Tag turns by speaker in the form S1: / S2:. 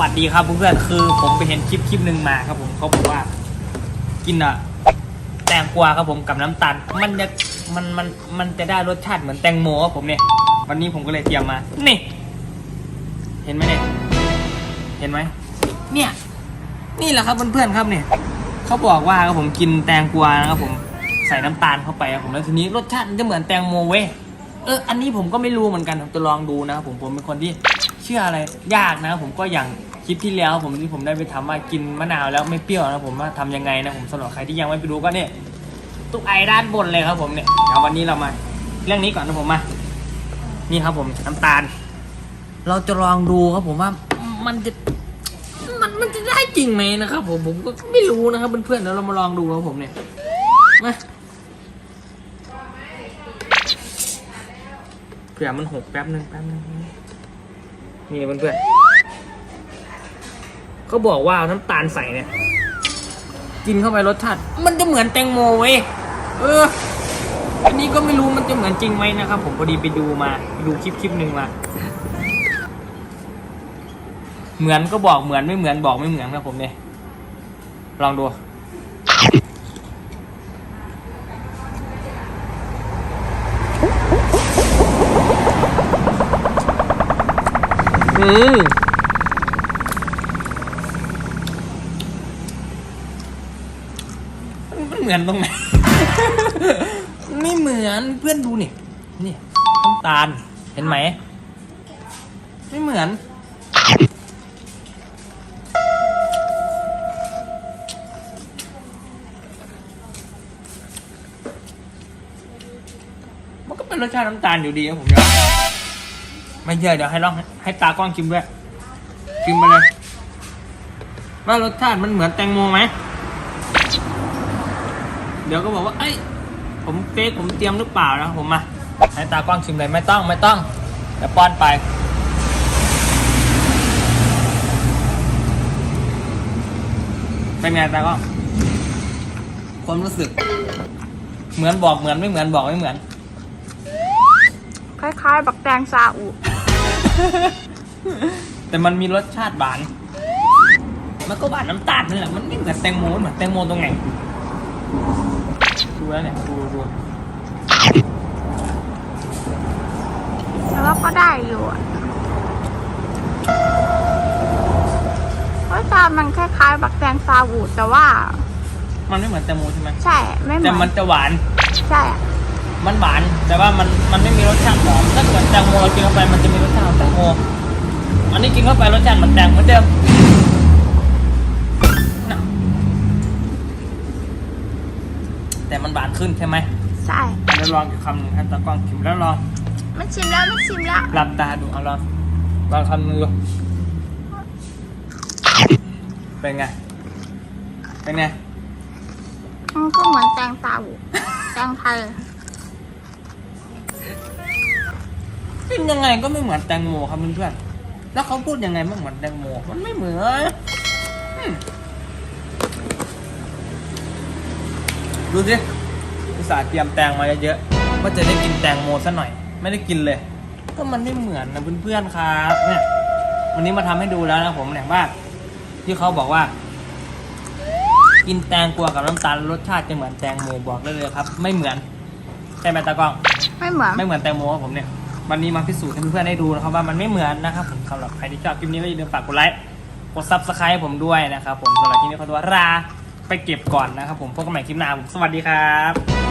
S1: วัสดีครับเพื่อนๆคือผมไปเห็นคลิปคลิปหนึ่งมาครับผมเขาบอกว่า กินอะแตงกวาครับผมกับน้ำตาลมันจะมันมันมันจะได้รสชาติเหมือนแตงโมครับผมเนี่ย วันนี้ผมก็เลยเตรียมมา นี่ เห็นไหมเนี่ยเห็นไหมเนี่ย นี่แหละครับเพื่อนๆครับเนี่ยเขาบอกว่าครับผมกินแตงกวานะครับผมใส่น้ำตาลเข้าไปครับผมแล้วทีนี้รสชาติมันจะเหมือนแตงโมเว้ยเอออันนี้ผมก็ไม่รู้เหมือนกันผมจะลองดูนะครับผมผมเป็นคนที่ เชื่ออะไรยากนะ ผมก็อย่างคลิปที่แล้วผมที่ผมได้ไปทำว่ากินมะนาวแล้วไม่เปรี้ยวนะผมว่าทำยังไงนะผมสำหรับใครที่ยังไม่ไปดูก็เนี่ยตุ๊กไอด้านบนเลยครับผมเนี่ยเดี๋ยววันนี้เรามา เรื่องนี้ก่อนนะผมมา นี่ครับผมน้ำตาล เราจะลองดูครับผมว่ามันจะมันมันจะได้จริงไหมนะครับผมผมก็ไม่รู้นะครับเพื่อนๆเดี๋ยวเรามาลองดูครับผมเนี่ยมาเผื่อมันหกแป๊บนึงแป๊บนึง นี่เพื่อนๆเขาบอกว่าน้ำตาลใส่เนี่ย กินเข้าไปรสชาติมันจะเหมือนแตงโมเว้ยเออ อันนี้ก็ไม่รู้มันจะเหมือนจริงไหมนะครับ ผมพอดีไปดูมาดูคลิปคลิปหนึ่งมาเหมือนก็บอกเหมือนไม่เหมือนบอกไม่เหมือนครับผมเนี่ยลองดู อืมมันเหมือนตรงไหน ไม่เหมือนเพื่อนดูนี่ นี่น้ำตาล เห็นไหม ไม่เหมือน มันก็เป็นรสชาติน้ำตาลอยู่ดีครับผมเดี๋ย ไม่เชื่อเดี๋ยวให้ลองให้ตากล้องชิมด้วยชิมไปเลย ว่ารสชาติมันเหมือนแตงโมไหม เดี๋ยวก็บอกว่า เอ้ย ผมเฟกผมเตรียมหรือเปล่านะผมมา ให้ตากล้องชิมเลยไม่ต้องไม่ต้องเดี๋ยวป้อนไป เป็นไงตากล้องความรู้สึก เหมือนบอกเหมือนไม่เหมือนบอกไม่เหมือน
S2: คล้ายๆ บักแตงซาอุ
S1: แต่มันมีรสชาติหวาน มันก็หวานน้ำตาลนั่นแหละ มันไม่เหมือนแตงโมเหมือนแตงโมตรงไหนดูแล้วเนี่ยดูดู
S2: แต่ว่าก็ได้อยู่อะรสชาติมันคล้ายๆ บักแตงซาอุแต่ว่า
S1: มันไม่เหมือนแตงโมใช่ไหม
S2: ใช่ ไม่เหมื
S1: แต่
S2: อน
S1: มันจะหวาน
S2: ใช่อะ
S1: มันหวาน แต่ว่ามันมันไม่มีรสชาติหอมถ้าเหมือนแตงโมเรากินเข้าไปมันจะมีรสชาติของแตงโมอันนี้กินเข้าไปรสชาติเหมือนแตงเหมือนเดิมน่ะแต่มันหวานขึ้นใช่ไหม
S2: ใช่
S1: เดี๋ยวลองอีกคำหนึ่งให้ตากล้องชิมแล้วลอง
S2: ไม่ชิมแล้วไม่ชิมแล้ว
S1: หลับตาดูเอาลองลองทำมือดูเป็นไง เป็นไง
S2: มันก็เหมือนแตงซาอุแตงไทย
S1: กินยังไงก็ไม่เหมือนแตงโมครับเพื่อนๆแล้วเขาพูดยังไงไม่เหมือนแตงโมมันไม่เหมือนอืมดูสิอุตส่าห์เตรียมแตงมาเยอะๆว่าจะได้กินแตงโมซะหน่อย ไม่ได้กินเลย ก็มันไม่เหมือนนะเพื่อนๆครับเนี่ยวันนี้มาทำให้ดูแล้วนะผมเนี่ยว่าที่เขาบอกว่า กินแตงกวากับน้ำตาลรสชาติจะเหมือนแตงโมบอกได้เลยครับ ไม่เหมือนใช่ไหมตากล้อง
S2: ไม่เหมือน
S1: ไม่เหมือนแตงโมครับผมเนี่ย วันนี้มาพิสูจน์ให้เพื่อนๆได้ดูนะครับว่ามันไม่เหมือนนะครับผมสำหรับใครที่ชอบคลิปนี้ก็อย่าลืมฝากกดไลค์กดซับสไครต์ผมด้วยนะครับผมสำหรับคลิปนี้ขอตัวลาไปเก็บก่อนนะครับผมพบกันใหม่คลิปหน้าผมสวัสดีครับ